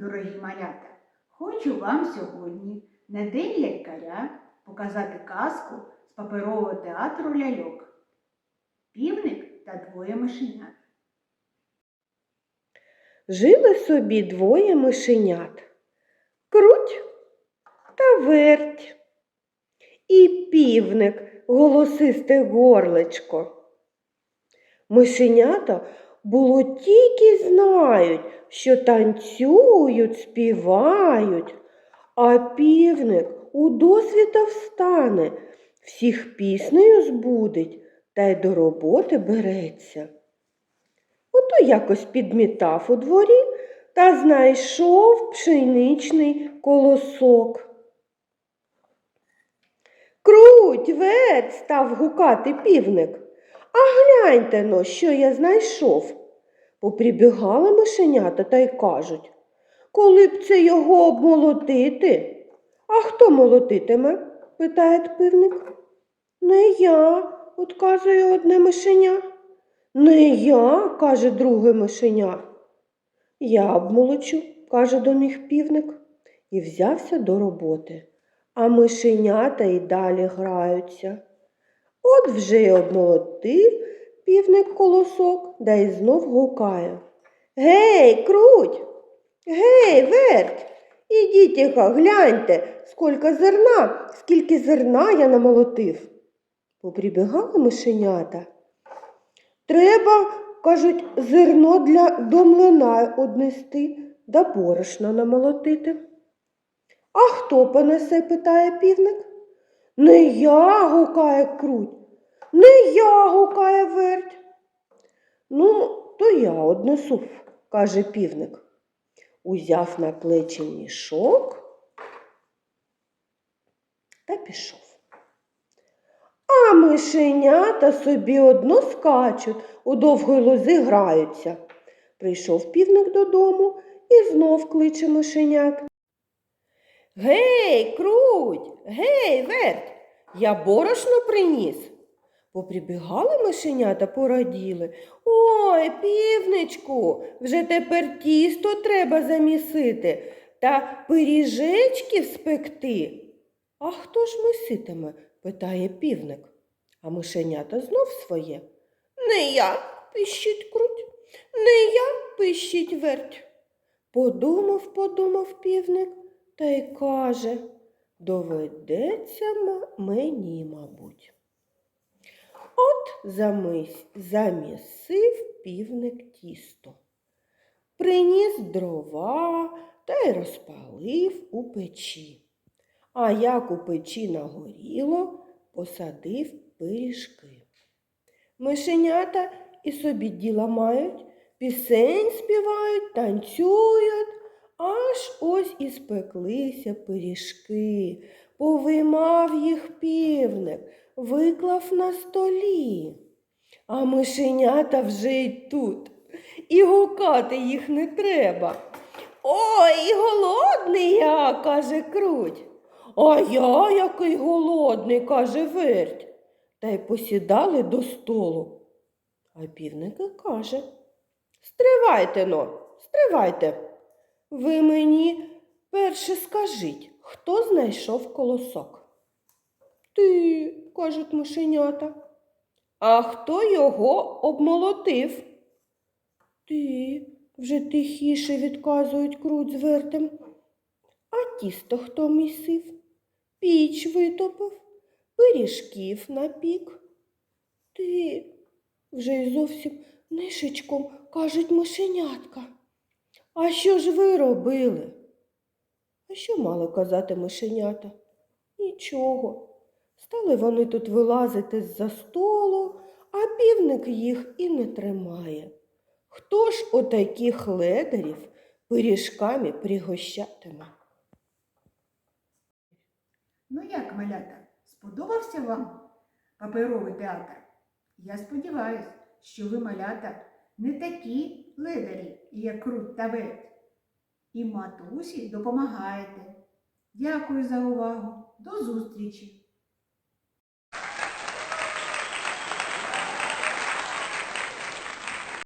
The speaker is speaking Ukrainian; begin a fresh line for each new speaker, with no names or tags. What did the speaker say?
дорогі малята, хочу вам сьогодні на День лялькаря показати казку з паперового театру ляльок. Півник та двоє мишенят.
Жили собі двоє мишенят. Круть та верть. І півник голосисте горлечко. Мишенята було тільки знають, що танцюють, співають, а півник у досвіта встане, всіх піснею збудить та й до роботи береться. Ото якось підмітав у дворі та знайшов пшеничний колосок. Круть, верть, став гукати півник. А гляньте но, що я знайшов. Поприбігали мишенята та й кажуть, коли б це його обмолотити? А хто молотитиме? питає пивник. Не я, отказує одне мишеня. Не я, каже друге мишеня. Я обмолочу, каже до них півник, і взявся до роботи. А мишенята й далі граються. От вже й обмолотив півник колосок, да й знов гукає. Гей, круть, гей, верть, ідіть, гляньте, скільки зерна, скільки зерна я намолотив. Поприбігали мишенята. Треба, кажуть, зерно для до млина однести да борошна намолотити. А хто понесе? питає півник. Не я, гукає круть, не я, гукає верть. Ну, то я однесу, каже півник. Узяв на плечі мішок та пішов. А мишенята собі одно скачуть, у довгої лози граються. Прийшов півник додому і знов кличе мишенят. Гей, круть, гей, верть, я борошно приніс. Поприбігали мишенята, пораділи. Ой, півничку, вже тепер тісто треба замісити та пиріжечків спекти. А хто ж миситиме? питає півник. А мишенята знов своє. Не я, пищить круть, не я, пищить верть. Подумав, подумав півник та й каже, доведеться мені, мабуть. От замісив півник тісто. Приніс дрова та й розпалив у печі. А як у печі нагоріло, посадив пиріжки. Мишенята і собі діла мають, пісень співають, танцюють, аж ось і спеклися пиріжки, повиймав їх півник, виклав на столі. А мишенята вже й тут, і гукати їх не треба. Ой, голодний я, каже круть. А я який голодний, каже верть. Та й посідали до столу. А півник каже Стривайте но, стривайте. Ви мені перше скажіть, хто знайшов колосок? Ти, кажуть мишенята. А хто його обмолотив? Ти, вже тихіше відказують круть з. А тісто хто місив? Піч витопив, пиріжків напік. Ти вже й зовсім нишечком кажуть мишенятка. А що ж ви робили? А що мало казати мишенята? Нічого. Стали вони тут вилазити з-за столу, а півник їх і не тримає. Хто ж отаких ледарів пиріжками пригощатиме?
Ну як, малята, сподобався вам паперовий театр? Я сподіваюся, що ви, малята, не такі лидері, як Рут та верть. І матусі допомагаєте. Дякую за увагу. До зустрічі!